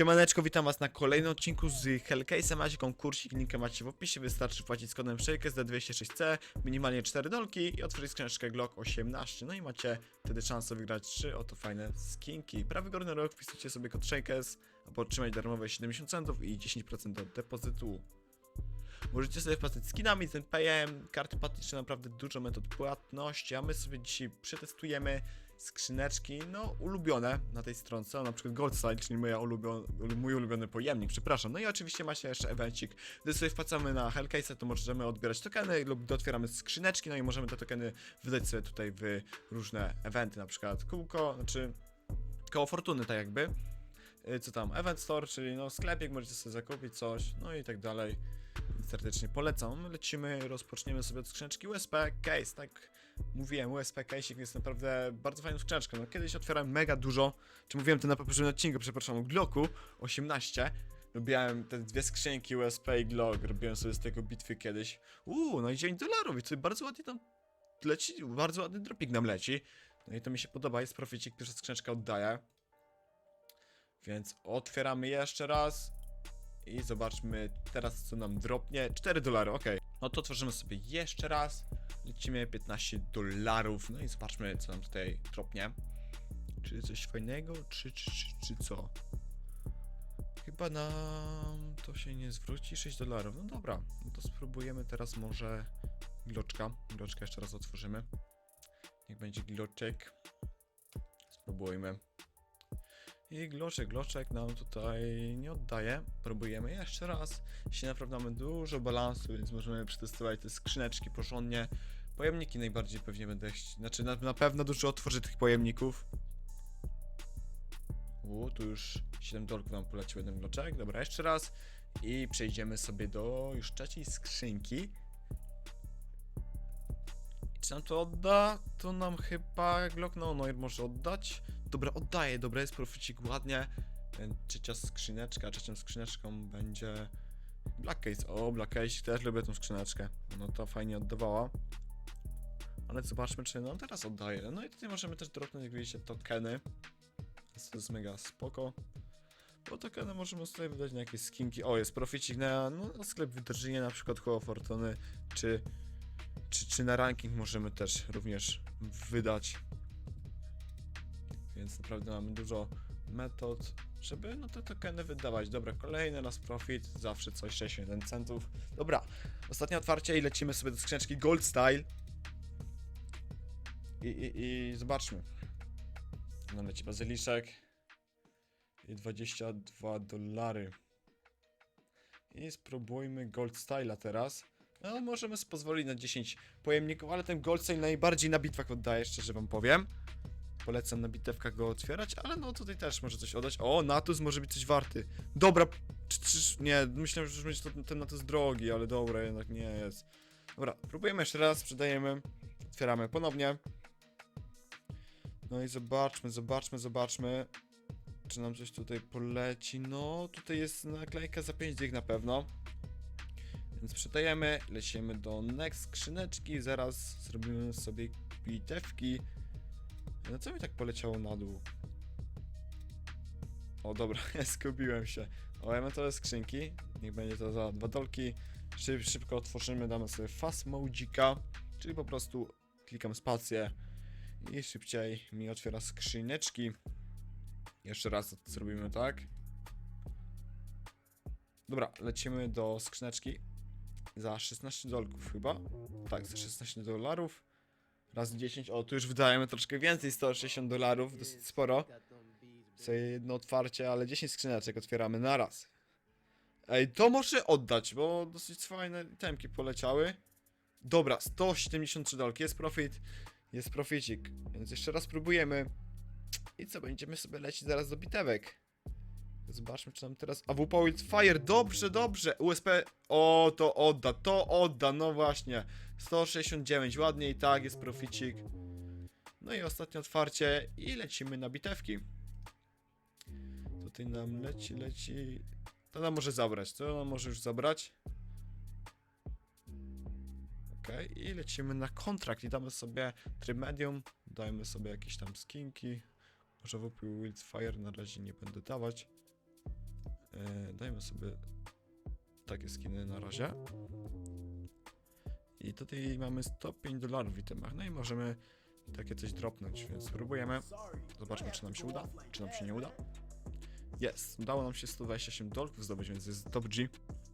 Siemaneczko, witam was na kolejnym odcinku z Hellcase'a. Macie konkursik, linkę macie w opisie, wystarczy płacić z kodem Shakers D206C, minimalnie 4 dolki i otworzyć skrzyneczkę Glock 18. No i macie wtedy szansę wygrać 3 oto fajne skinki. Prawy górny rok wpisujcie sobie kod Shakers, aby otrzymać darmowe 70 centów i 10% do depozytu. Możecie sobie wpłacać skinami, z NPM, karty płatnicze, naprawdę dużo metod płatności, a my sobie dzisiaj przetestujemy skrzyneczki, no ulubione na tej stronce, na przykład Gold Style, czyli moja ulubion, mój ulubiony pojemnik, przepraszam. No i oczywiście macie jeszcze evencik, gdy sobie wpłacamy na Hellcase, to możemy odbierać tokeny lub otwieramy skrzyneczki, no i możemy te tokeny wydać sobie tutaj w różne eventy, na przykład kółko, znaczy koło fortuny tak jakby. Y, Co tam? Event Store, czyli no sklepik, możecie sobie zakupić coś, no i tak dalej. Serdecznie polecam. Lecimy, rozpoczniemy sobie od skrzyneczki USP Case, tak mówiłem, USP Case jest naprawdę bardzo fajną skrzyneczką. No, kiedyś otwierałem mega dużo, czy mówiłem to na poprzednim odcinku, przepraszam, o Glocku 18. Robiłem te dwie skrzynki USP i Glock, robiłem sobie z tego bitwy kiedyś. Uuu, no i 9 dolarów i to bardzo ładnie tam leci, bardzo ładny dropik nam leci. No i to mi się podoba, jest proficik, który skrzyneczka oddaje. Więc otwieramy jeszcze raz i zobaczmy teraz co nam dropnie. 4 dolary, ok. No to tworzymy sobie jeszcze raz. Lecimy 15 dolarów. No i zobaczmy co nam tutaj dropnie. Czy coś fajnego, czy, czy, czy, czy co? Chyba nam to się nie zwróci. 6 dolarów. No dobra, no to spróbujemy teraz może gloczka. Gloczka jeszcze raz otworzymy. Niech będzie gloczek. Spróbujmy. I gloczek, gloczek nam tutaj nie oddaje. Próbujemy jeszcze raz. Jeśli naprawdę mamy dużo balansu, więc możemy przetestować te skrzyneczki porządnie. Pojemniki najbardziej pewnie będę chciał. Znaczy na, na pewno dużo otworzy tych pojemników. U, tu już 7 dolków nam polecił jeden gloczek. Dobra, jeszcze raz. I przejdziemy sobie do już trzeciej skrzynki. Czy nam to odda? To nam chyba Glock no, no może oddać. Dobra, oddaję, dobra, jest proficik ładnie. Ten Trzecia skrzyneczka, trzecią skrzyneczką będzie Black Case. O, Black Case, też lubię tą skrzyneczkę. No to fajnie oddawała. Ale zobaczmy, czy nam teraz oddaje. No i tutaj możemy też dropnąć, jak widzicie, tokeny. To jest mega spoko. Bo tokeny możemy sobie wydać na jakieś skinki. O, jest proficik na, no, na sklep wydarzenia, na przykład koło Fortuny, czy, czy, czy na ranking możemy też również wydać. Więc naprawdę mamy dużo metod, żeby no te tokeny wydawać. Dobra, kolejny raz profit, zawsze coś 61 centów. Dobra, ostatnie otwarcie i lecimy sobie do skrzyneczki Gold Style. I, i, i zobaczmy. No leci bazyliszek. I 22 dolary. I spróbujmy Gold Style'a teraz. No, możemy pozwolić na 10 pojemników, ale ten Gold Style najbardziej na bitwach oddaje, szczerze wam powiem. Polecam na bitewkach go otwierać, ale no tutaj też może coś oddać. O, Natus może być coś warty. Dobra, czy, czy, nie, myślałem, że już będzie to, ten Natus drogi, ale dobra, jednak nie jest. Dobra, próbujemy jeszcze raz, sprzedajemy, otwieramy ponownie. No i zobaczmy, zobaczmy, zobaczmy. Czy nam coś tutaj poleci? No, tutaj jest naklejka za 5 dych na pewno. Więc sprzedajemy, lecimy do next skrzyneczki, zaraz zrobimy sobie bitewki. No co mi tak poleciało na dół? O dobra, skupiłem się. O, emetowe skrzynki. Niech będzie to za dwa dolki. Szyb, szybko otworzymy, damy sobie fast modzika, czyli po prostu klikam spację i szybciej mi otwiera skrzyneczki. Jeszcze raz zrobimy tak. Dobra, lecimy do skrzyneczki za 16 dolków chyba. Tak, za 16 dolarów. Raz 10, o tu już wydajemy troszkę więcej, 160 dolarów, dosyć sporo. Sobie jedno otwarcie, ale 10 skrzyneczek otwieramy na raz. Ej, to może oddać, bo dosyć fajne temki poleciały. Dobra, 173 dolki, jest profit, jest proficik, więc jeszcze raz próbujemy. I co, będziemy sobie lecieć zaraz do bitewek. Zobaczmy, czy nam teraz... AWP Wildfire, dobrze, dobrze. USP, o, to odda, to odda, no właśnie. 169, ładnie i tak, jest proficik. No i ostatnie otwarcie i lecimy na bitewki. Tutaj nam leci, leci... To nam może zabrać, to nam może już zabrać. Okej, i lecimy na kontrakt i damy sobie tryb medium, dajmy sobie jakieś tam skinki. Może WP Wildfire na razie nie będę dawać. E, dajmy sobie takie skiny na razie. I tutaj mamy 105 dolarów w itemach. No i możemy takie coś dropnąć, więc spróbujemy. Zobaczmy, czy nam się uda, czy nam się nie uda. Jest, udało nam się 127 dolków zdobyć, więc jest top G.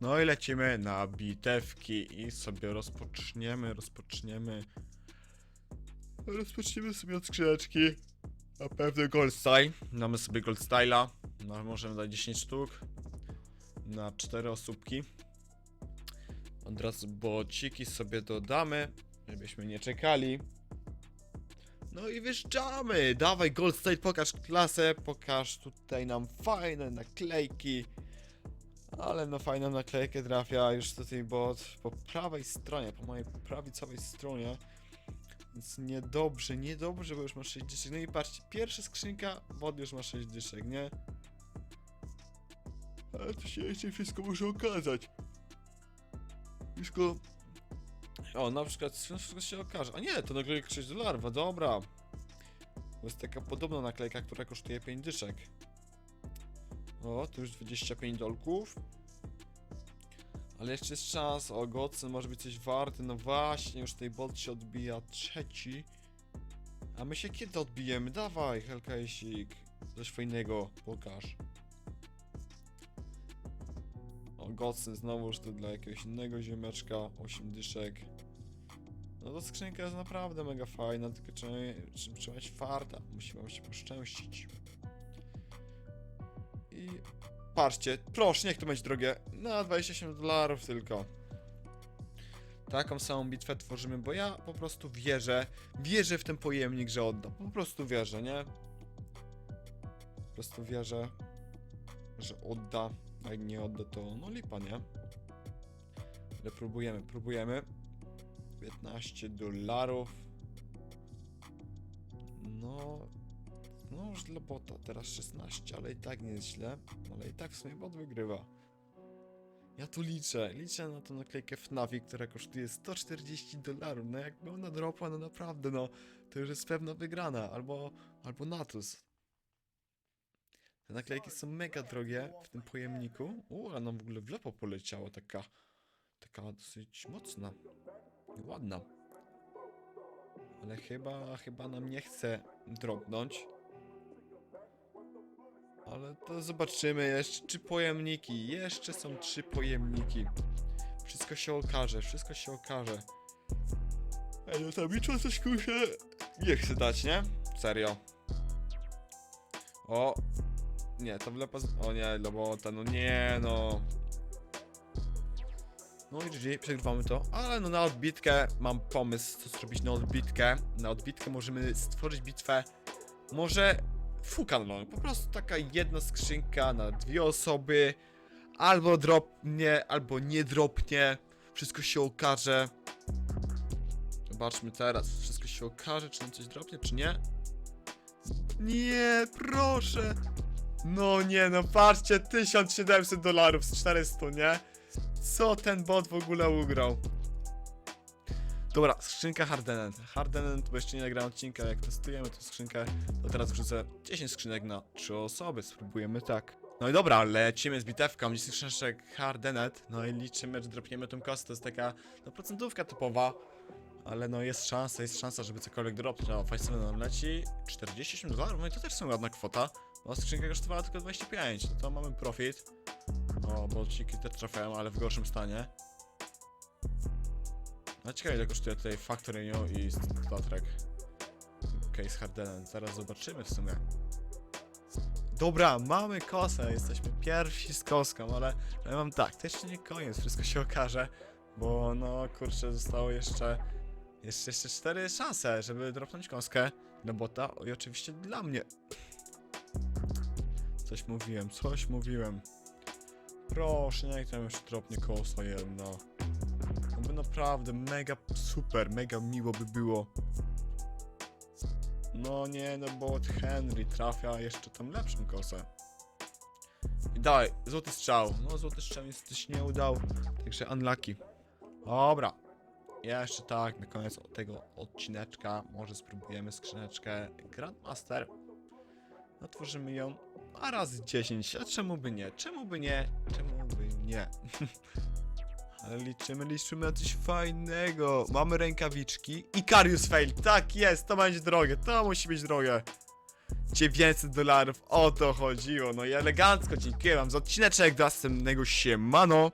No i lecimy na bitewki i sobie rozpoczniemy, rozpoczniemy. Rozpoczniemy sobie od skrzyneczki. Na pewno Gold Style. Mamy sobie Gold Style'a. No, możemy dać 10 sztuk. Na 4 osóbki. Od razu bociki sobie dodamy, żebyśmy nie czekali. No i wyjeżdżamy! Dawaj Gold Style, pokaż klasę, pokaż tutaj nam fajne naklejki. Ale no fajną naklejkę trafia już tutaj bot po prawej stronie, po mojej prawicowej stronie. Więc niedobrze, niedobrze, bo już ma 6 dyszek. No i patrzcie, pierwsza skrzynka, bot już ma 6 dyszek, nie? Ale to się jeszcze wszystko może okazać. Wszystko... O, na przykład wszystko się okaże. A nie, to naklejka 6 dolarów, dobra. To jest taka podobna naklejka, która kosztuje 5 dyszek. O, tu już 25 dolków. Ale jeszcze jest czas. O, Godson może być coś warty. No właśnie, już tej bot się odbija trzeci. A my się kiedy odbijemy? Dawaj, Hellcase'ik. Coś fajnego, pokaż. Godson znowuż to dla jakiegoś innego ziomeczka. 8 dyszek. No to skrzynka jest naprawdę mega fajna, tylko trzeba, trzeba, trzeba mieć farta. Musi wam się poszczęścić. I patrzcie, proszę, niech to będzie drogie. Na 27 dolarów tylko. Taką samą bitwę tworzymy, bo ja po prostu wierzę, wierzę w ten pojemnik, że odda. Po prostu wierzę, nie? Po prostu wierzę, że odda. A nie odda, to no lipa, nie? Ale próbujemy, próbujemy. 15 dolarów. No, no już dla bota, teraz 16, ale i tak nie jest źle. Ale i tak w sumie bot wygrywa. Ja tu liczę, liczę na tą naklejkę FNAFi, która kosztuje 140 dolarów. No jakby ona dropła, no naprawdę, no to już jest pewna wygrana. Albo, albo Natus. Te naklejki są mega drogie w tym pojemniku. U, a nam w ogóle w lewo poleciała taka, taka dosyć mocna. i Ładna. Ale chyba, chyba nam nie chce dropnąć. Ale to zobaczymy jeszcze, czy pojemniki. Jeszcze są trzy pojemniki. Wszystko się okaże, wszystko się okaże. Ej, no tam coś kurczę. Nie chcę dać, nie? Serio. O. Nie, to wlepa z... O nie, lobota, no nie, no. No i GG, przegrywamy to, ale no na odbitkę mam pomysł, co zrobić na odbitkę. Na odbitkę możemy stworzyć bitwę, może fukaną, po prostu taka jedna skrzynka na dwie osoby, albo dropnie, albo nie dropnie, wszystko się okaże. Zobaczmy teraz, wszystko się okaże, czy nam coś dropnie, czy nie. Nie, proszę. No nie, no patrzcie, 1700 dolarów z 400, nie? Co ten bot w ogóle ugrał? Dobra, skrzynka Hardened. Hardened, bo jeszcze nie nagrałem odcinka, jak testujemy tę skrzynkę, to teraz wrzucę 10 skrzynek na 3 osoby, spróbujemy tak. No i dobra, lecimy z bitewką, 10 skrzynek Hardened, no i liczymy, że dropniemy tą kostę, to jest taka, no procentówka typowa, ale no jest szansa, jest szansa, żeby cokolwiek dropnąć, no Fajsony nam leci, 48 dolarów, no i to też są ładna kwota, no skrzynka kosztowała tylko 25, no to mamy profit. O, bolciki też trafiają, ale w gorszym stanie. No ciekawe ile kosztuje tutaj Factory New i Star Trek. Case Hardenen, zaraz zobaczymy w sumie. Dobra, mamy kosę, jesteśmy pierwsi z koską, ale ja mam tak, to jeszcze nie koniec, wszystko się okaże, bo no kurczę, zostało jeszcze, jeszcze, jeszcze cztery szanse, żeby dropnąć koskę do bota i oczywiście dla mnie. Coś mówiłem, coś mówiłem. Proszę, niech tam już dropnie kosa jedna. No by naprawdę mega super, mega miło by było. No nie, no bo Henry trafia jeszcze tam lepszą kosę. I daj, złoty strzał. No złoty strzał niestety się nie udał, także unlucky. Dobra. Jeszcze tak, na koniec tego odcineczka może spróbujemy skrzyneczkę Grandmaster. Otworzymy ją a razy 10, a czemu by nie? Czemu by nie? Czemu by nie? Ale liczymy, liczymy na coś fajnego. Mamy rękawiczki i Karius fail. Tak jest, to będzie drogie, to musi być drogie. 900 dolarów, o to chodziło. No i elegancko, dziękuję wam za odcineczek, do następnego siemano.